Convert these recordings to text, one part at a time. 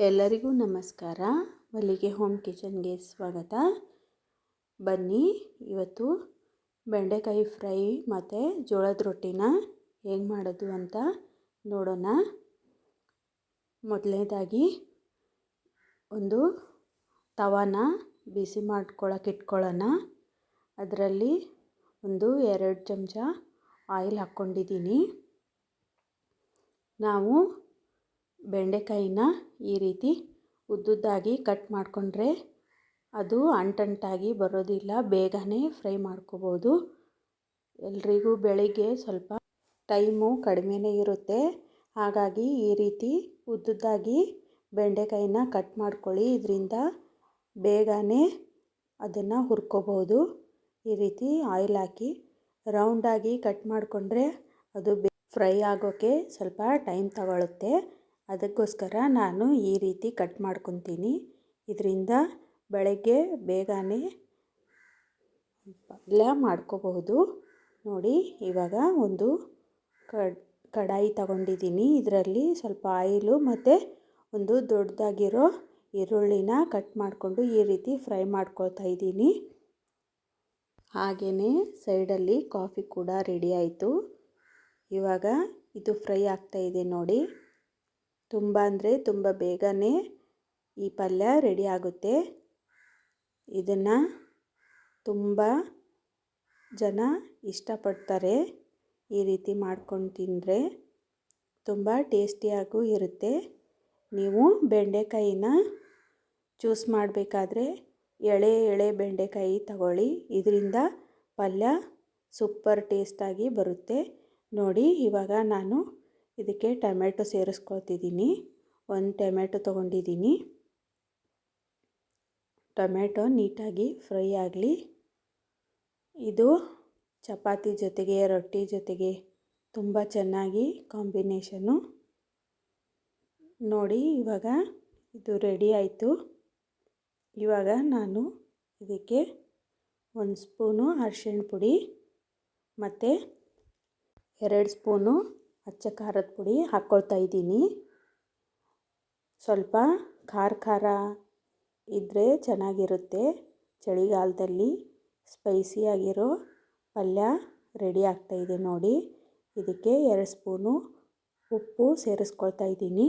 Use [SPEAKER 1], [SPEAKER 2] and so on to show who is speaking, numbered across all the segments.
[SPEAKER 1] ಎಲ್ಲರಿಗೂ ನಮಸ್ಕಾರ. ಮಲ್ಲಿಗೆ ಹೋಮ್ ಕಿಚನ್ಗೆ ಸ್ವಾಗತ. ಬನ್ನಿ, ಇವತ್ತು ಬೆಂಡೆಕಾಯಿ ಫ್ರೈ ಮತ್ತು ಜೋಳದ ರೊಟ್ಟಿನ ಹೇಗೆ ಮಾಡೋದು ಅಂತ ನೋಡೋಣ. ಮೊದಲನೇದಾಗಿ ಒಂದು ತವಾನ ಬಿಸಿ ಮಾಡ್ಕೊಳಕ್ಕೆ ಇಟ್ಕೊಳ್ಳೋಣ. ಅದರಲ್ಲಿ ಒಂದು ಎರಡು ಚಮಚ ಆಯಿಲ್ ಹಾಕ್ಕೊಂಡಿದ್ದೀನಿ. ನಾವು ಬೆಂಡೆಕಾಯಿನ ಈ ರೀತಿ ಉದ್ದುದ್ದಾಗಿ ಕಟ್ ಮಾಡಿಕೊಂಡ್ರೆ ಅದು ಅಂಟಂಟಾಗಿ ಬರೋದಿಲ್ಲ, ಬೇಗನೆ ಫ್ರೈ ಮಾಡ್ಕೋಬೋದು. ಎಲ್ರಿಗೂ ಬೆಳಿಗ್ಗೆ ಸ್ವಲ್ಪ ಟೈಮು ಕಡಿಮೆನೇ ಇರುತ್ತೆ. ಹಾಗಾಗಿ ಈ ರೀತಿ ಉದ್ದುದ್ದಾಗಿ ಬೆಂಡೆಕಾಯಿನ ಕಟ್ ಮಾಡ್ಕೊಳ್ಳಿ. ಇದರಿಂದ ಬೇಗನೆ ಅದನ್ನು ಹುರ್ಕೋಬೋದು. ಈ ರೀತಿ ಆಯಿಲ್ ಹಾಕಿ ರೌಂಡಾಗಿ ಕಟ್ ಮಾಡಿಕೊಂಡ್ರೆ ಅದು ಫ್ರೈ ಆಗೋಕ್ಕೆ ಸ್ವಲ್ಪ ಟೈಮ್ ತಗೊಳ್ಳುತ್ತೆ ಅದಕ್ಕೋಸ್ಕರ ನಾನು ಈ ರೀತಿ ಕಟ್ ಮಾಡ್ಕೊತೀನಿ. ಇದರಿಂದ ಬೆಳಗ್ಗೆ ಬೇಗನೆ ಪಲ್ಯ ಮಾಡ್ಕೋಬಹುದು. ನೋಡಿ, ಇವಾಗ ಒಂದು ಕಡಾಯಿ ತಗೊಂಡಿದ್ದೀನಿ. ಇದರಲ್ಲಿ ಸ್ವಲ್ಪ ಆಯಿಲು ಮತ್ತು ಒಂದು ದೊಡ್ಡದಾಗಿರೋ ಈರುಳ್ಳಿನ ಕಟ್ ಮಾಡಿಕೊಂಡು ಈ ರೀತಿ ಫ್ರೈ ಮಾಡ್ಕೊಳ್ತಾ ಇದ್ದೀನಿ. ಹಾಗೆಯೇ ಸೈಡಲ್ಲಿ ಕಾಫಿ ಕೂಡ ರೆಡಿ ಆಯಿತು. ಇವಾಗ ಇದು ಫ್ರೈ ಆಗ್ತಾಯಿದೆ ನೋಡಿ. ತುಂಬ ಅಂದರೆ ತುಂಬ ಬೇಗನೆ ಈ ಪಲ್ಯ ರೆಡಿ ಆಗುತ್ತೆ. ಇದನ್ನು ತುಂಬ ಜನ ಇಷ್ಟಪಡ್ತಾರೆ. ಈ ರೀತಿ ಮಾಡ್ಕೊಂಡು ತಿಂದರೆ ತುಂಬ ಟೇಸ್ಟಿಯಾಗೂ ಇರುತ್ತೆ. ನೀವು ಬೆಂಡೆಕಾಯಿನ ಚೂಸ್ ಮಾಡಬೇಕಾದ್ರೆ ಎಳೆ ಎಳೆ ಬೆಂಡೆಕಾಯಿ ತಗೊಳ್ಳಿ. ಇದರಿಂದ ಪಲ್ಯ ಸೂಪರ್ ಟೇಸ್ಟಾಗಿ ಬರುತ್ತೆ. ನೋಡಿ, ಇವಾಗ ನಾನು ಇದಕ್ಕೆ ಟೊಮೆಟೊ ಸೇರಿಸ್ಕೊಳ್ತಿದ್ದೀನಿ. ಒಂದು ಟೊಮೆಟೊ ತೊಗೊಂಡಿದ್ದೀನಿ. ಟೊಮೆಟೊ ನೀಟಾಗಿ ಫ್ರೈ ಆಗಲಿ. ಇದು ಚಪಾತಿ ಜೊತೆಗೆ, ರೊಟ್ಟಿ ಜೊತೆಗೆ ತುಂಬ ಚೆನ್ನಾಗಿ ಕಾಂಬಿನೇಷನು ನೋಡಿ ಇವಾಗ ಇದು ರೆಡಿ ಆಯಿತು. ಇವಾಗ ನಾನು ಇದಕ್ಕೆ ಒಂದು ಸ್ಪೂನು ಅರಿಶಿಣ ಪುಡಿ ಮತ್ತು ಎರಡು ಸ್ಪೂನು ಅಚ್ಚ ಖಾರದ ಪುಡಿ ಹಾಕ್ಕೊಳ್ತಾ ಇದ್ದೀನಿ. ಸ್ವಲ್ಪ ಖಾರ ಖಾರ ಇದ್ದರೆ ಚೆನ್ನಾಗಿರುತ್ತೆ. ಚಳಿಗಾಲದಲ್ಲಿ ಸ್ಪೈಸಿಯಾಗಿರೋ ಪಲ್ಯ ರೆಡಿ ಆಗ್ತಾಯಿದೆ ನೋಡಿ. ಇದಕ್ಕೆ ಎರಡು ಸ್ಪೂನು ಉಪ್ಪು ಸೇರಿಸ್ಕೊಳ್ತಾ ಇದ್ದೀನಿ.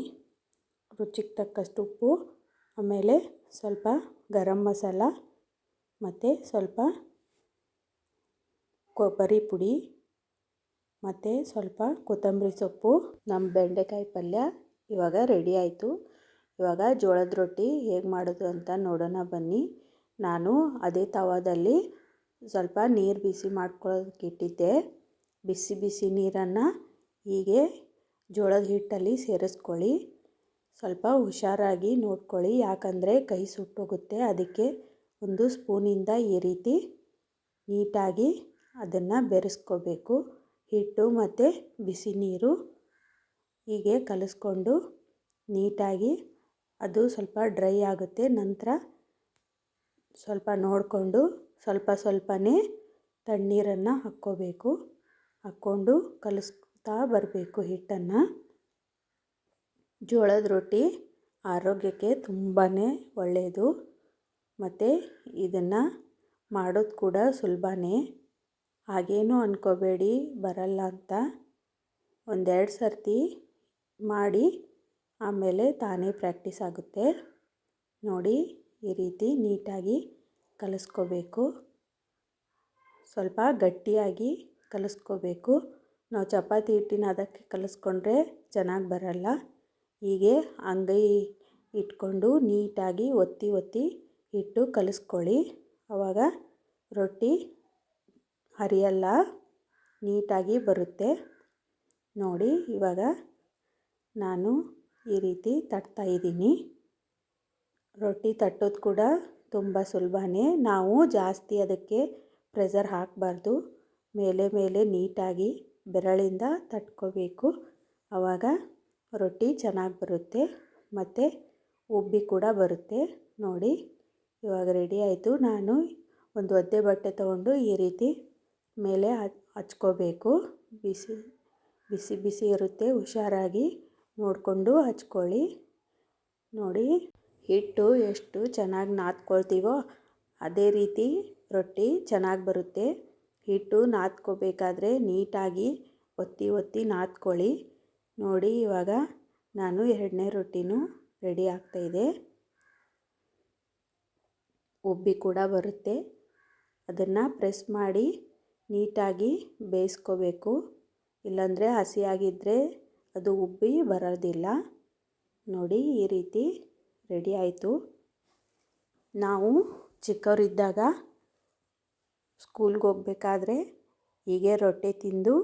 [SPEAKER 1] ರುಚಿಗೆ ತಕ್ಕಷ್ಟು ಉಪ್ಪು, ಆಮೇಲೆ ಸ್ವಲ್ಪ ಗರಂ ಮಸಾಲ ಮತ್ತು ಸ್ವಲ್ಪ ಕೊಬ್ಬರಿ ಪುಡಿ. ಮತ್ತು ಸ್ವಲ್ಪ ಕೊತ್ತಂಬರಿ ಸೊಪ್ಪು ನಮ್ಮ ಬೆಂಡೆಕಾಯಿ ಪಲ್ಯ ಇವಾಗ ರೆಡಿ ಆಯಿತು. ಇವಾಗ ಜೋಳದ ರೊಟ್ಟಿ ಹೇಗೆ ಮಾಡೋದು ಅಂತ ನೋಡೋಣ ಬನ್ನಿ. ನಾನು ಅದೇ ತವಾದಲ್ಲಿ ಸ್ವಲ್ಪ ನೀರು ಬಿಸಿ ಮಾಡ್ಕೊಳ್ಳೋದಕ್ಕೆ ಇಟ್ಟಿದ್ದೆ. ಬಿಸಿ ಬಿಸಿ ನೀರನ್ನು ಹೀಗೆ ಜೋಳದ ಹಿಟ್ಟಲ್ಲಿ ಸೇರಿಸ್ಕೊಳ್ಳಿ. ಸ್ವಲ್ಪ ಹುಷಾರಾಗಿ ನೋಡ್ಕೊಳ್ಳಿ, ಯಾಕಂದರೆ ಕೈ ಸುಟ್ಟೋಗುತ್ತೆ. ಅದಕ್ಕೆ ಒಂದು ಸ್ಪೂನಿಂದ ಈ ರೀತಿ ನೀಟಾಗಿ ಅದನ್ನು ಬೆರೆಸ್ಕೋಬೇಕು. ಹಿಟ್ಟು ಮತ್ತು ಬಿಸಿ ನೀರು ಹೀಗೆ ಕಲಿಸ್ಕೊಂಡು ನೀಟಾಗಿ ಅದು ಸ್ವಲ್ಪ ಡ್ರೈ ಆಗುತ್ತೆ. ನಂತರ ಸ್ವಲ್ಪ ನೋಡಿಕೊಂಡು ಸ್ವಲ್ಪ ಸ್ವಲ್ಪನೇ ತಣ್ಣೀರನ್ನು ಹಾಕ್ಕೋಬೇಕು. ಹಾಕ್ಕೊಂಡು ಕಲಿಸ್ತಾ ಬರಬೇಕು ಹಿಟ್ಟನ್ನು. ಜೋಳದ ರೊಟ್ಟಿ ಆರೋಗ್ಯಕ್ಕೆ ತುಂಬಾ ಒಳ್ಳೆಯದು. ಮತ್ತು ಇದನ್ನು ಮಾಡೋದು ಕೂಡ ಸುಲಭನೇ. ಹಾಗೇನೂ ಅಂದ್ಕೋಬೇಡಿ ಬರಲ್ಲ ಅಂತ. ಒಂದೆರಡು ಸರ್ತಿ ಮಾಡಿ ಆಮೇಲೆ ತಾನೇ ಪ್ರಾಕ್ಟೀಸ್ ಆಗುತ್ತೆ. ನೋಡಿ ಈ ರೀತಿ ನೀಟಾಗಿ ಕಲಿಸ್ಕೋಬೇಕು. ಸ್ವಲ್ಪ ಗಟ್ಟಿಯಾಗಿ ಕಲಿಸ್ಕೋಬೇಕು. ನಾವು ಚಪಾತಿ ಹಿಟ್ಟಿನ ಅದಕ್ಕೆ ಕಲಿಸ್ಕೊಂಡ್ರೆ ಚೆನ್ನಾಗಿ ಬರಲ್ಲ. ಹೀಗೆ ಅಂಗೈ ಇಟ್ಕೊಂಡು ನೀಟಾಗಿ ಒತ್ತಿ ಒತ್ತಿ ಇಟ್ಟು ಕಲಿಸ್ಕೊಳ್ಳಿ. ಆವಾಗ ರೊಟ್ಟಿ ಹರಿಯಲ್ಲ, ನೀಟಾಗಿ ಬರುತ್ತೆ. ನೋಡಿ, ಇವಾಗ ನಾನು ಈ ರೀತಿ ತಟ್ತಾ ಇದ್ದೀನಿ. ರೊಟ್ಟಿ ತಟ್ಟೋದು ಕೂಡ ತುಂಬ ಸುಲಭನೇ. ನಾವು ಜಾಸ್ತಿ ಅದಕ್ಕೆ ಪ್ರೆಸರ್ ಹಾಕಬಾರ್ದು. ಮೇಲೆ ಮೇಲೆ ನೀಟಾಗಿ ಬೆರಳಿಂದ ತಟ್ಕೋಬೇಕು. ಆವಾಗ ರೊಟ್ಟಿ ಚೆನ್ನಾಗಿ ಬರುತ್ತೆ. ಮತ್ತು ಉಬ್ಬಿ ಕೂಡ ಬರುತ್ತೆ. ನೋಡಿ, ಇವಾಗ ರೆಡಿ ಆಯಿತು. ನಾನು ಒಂದು ಒದ್ದೆ ಬಟ್ಟೆ ತಗೊಂಡು ಈ ರೀತಿ ಮೇಲೆ ಹಚ್ಕೋಬೇಕು. ಬಿಸಿ ಬಿಸಿ ಬಿಸಿ ಇರುತ್ತೆ. ಹುಷಾರಾಗಿ ನೋಡಿಕೊಂಡು ಹಚ್ಕೊಳ್ಳಿ. ನೋಡಿ, ಹಿಟ್ಟು ಎಷ್ಟು ಚೆನ್ನಾಗಿ ನಾದ್ಕೊಳ್ತೀವೋ ಅದೇ ರೀತಿ ರೊಟ್ಟಿ ಚೆನ್ನಾಗಿ ಬರುತ್ತೆ. ಹಿಟ್ಟು ನಾದ್ಕೋಬೇಕಾದ್ರೆ ನೀಟಾಗಿ ಒತ್ತಿ ಒತ್ತಿ ನಾದ್ಕೊಳ್ಳಿ. ನೋಡಿ, ಇವಾಗ ನಾನು ಎರಡನೇ ರೊಟ್ಟಿನೂ ರೆಡಿ ಆಗ್ತಾಯಿದೆ ಉಬ್ಬಿ ಕೂಡ ಬರುತ್ತೆ. ಅದನ್ನು ಪ್ರೆಸ್ ಮಾಡಿ ನೀಟಾಗಿ ಬೇಯಿಸ್ಕೋಬೇಕು. ಇಲ್ಲಾಂದರೆ ಹಸಿಯಾಗಿದ್ದರೆ ಅದು ಉಬ್ಬಿ ಬರೋದಿಲ್ಲ. ನೋಡಿ, ಈ ರೀತಿ ರೆಡಿ ಆಯಿತು. ನಾವು ಚಿಕ್ಕವರಿದ್ದಾಗ ಸ್ಕೂಲ್ಗೆ ಹೋಗ್ಬೇಕಾದ್ರೆ ಹೀಗೆ ರೊಟ್ಟಿ ತಿಂದು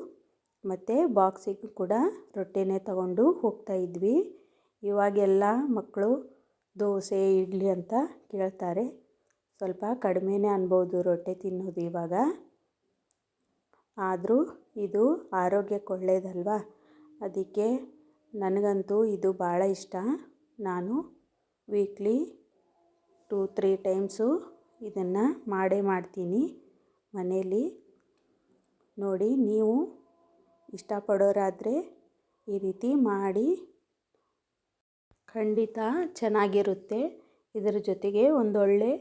[SPEAKER 1] ಮತ್ತು ಬಾಕ್ಸಿಗೂ ಕೂಡ ರೊಟ್ಟೆನೇ ತಗೊಂಡು ಹೋಗ್ತಾ ಇದ್ವಿ. ಇವಾಗೆಲ್ಲ ಮಕ್ಕಳು ದೋಸೆ, ಇಡ್ಲಿ ಅಂತ ಕೇಳ್ತಾರೆ. ಸ್ವಲ್ಪ ಕಡಿಮೆನೇ ಅನ್ಬೋದು ರೊಟ್ಟಿ ತಿನ್ನೋದು ಇವಾಗ. ಆದರೂ ಇದು ಆರೋಗ್ಯಕ್ಕೆ ಒಳ್ಳೇದಲ್ವಾ? ಅದಕ್ಕೆ ನನಗಂತೂ ಇದು ಭಾಳ ಇಷ್ಟ. ನಾನು ವೀಕ್ಲಿ ಟೂ, ತ್ರೀ ಟೈಮ್ಸು ಇದನ್ನು ಮಾಡೇ ಮಾಡ್ತೀನಿ. ಮನೆಯಲ್ಲಿ ನೋಡಿ ನೀವು ಇಷ್ಟಪಡೋರಾದರೆ ಈ ರೀತಿ ಮಾಡಿ ಖಂಡಿತ ಚೆನ್ನಾಗಿರುತ್ತೆ. ಇದರ ಜೊತೆಗೆ ಒಂದೊಳ್ಳೆ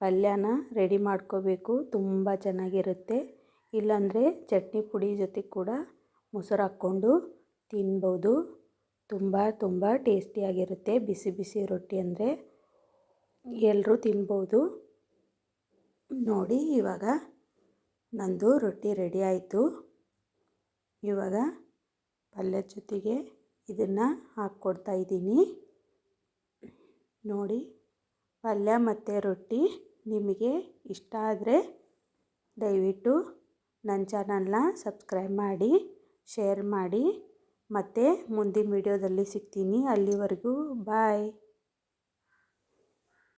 [SPEAKER 1] ಪಲ್ಯನ ರೆಡಿ ಮಾಡ್ಕೋಬೇಕು. ತುಂಬ ಚೆನ್ನಾಗಿರುತ್ತೆ. ಇಲ್ಲಾಂದರೆ ಚಟ್ನಿ ಪುಡಿ ಜೊತೆ ಕೂಡ ಮೊಸರು ಹಾಕ್ಕೊಂಡು ತಿನ್ಬೋದು. ತುಂಬ ತುಂಬ ಟೇಸ್ಟಿಯಾಗಿರುತ್ತೆ ಬಿಸಿ ಬಿಸಿ ರೊಟ್ಟಿ ಅಂದರೆ ಎಲ್ಲರೂ ತಿನ್ಬೋದು. ನೋಡಿ, ಇವಾಗ ನಂದು ರೊಟ್ಟಿ ರೆಡಿ ಆಯಿತು. ಇವಾಗ ಪಲ್ಯದ ಜೊತೆಗೆ ಇದನ್ನು ಹಾಕ್ಕೊಡ್ತಾ ಇದ್ದೀನಿ. ನೋಡಿ, ಪಲ್ಯ ಮತ್ತು ರೊಟ್ಟಿ ನಿಮಗೆ ಇಷ್ಟ ಆದರೆ ದಯವಿಟ್ಟು ನನ್ನ ಚಾನಲ್ನ ಸಬ್ಸ್ಕ್ರೈಬ್ ಮಾಡಿ ಶೇರ್ ಮಾಡಿ. ಮತ್ತು ಮುಂದಿನ ವೀಡಿಯೋದಲ್ಲಿ ಸಿಗ್ತೀನಿ. ಅಲ್ಲಿವರೆಗೂ ಬಾಯ್.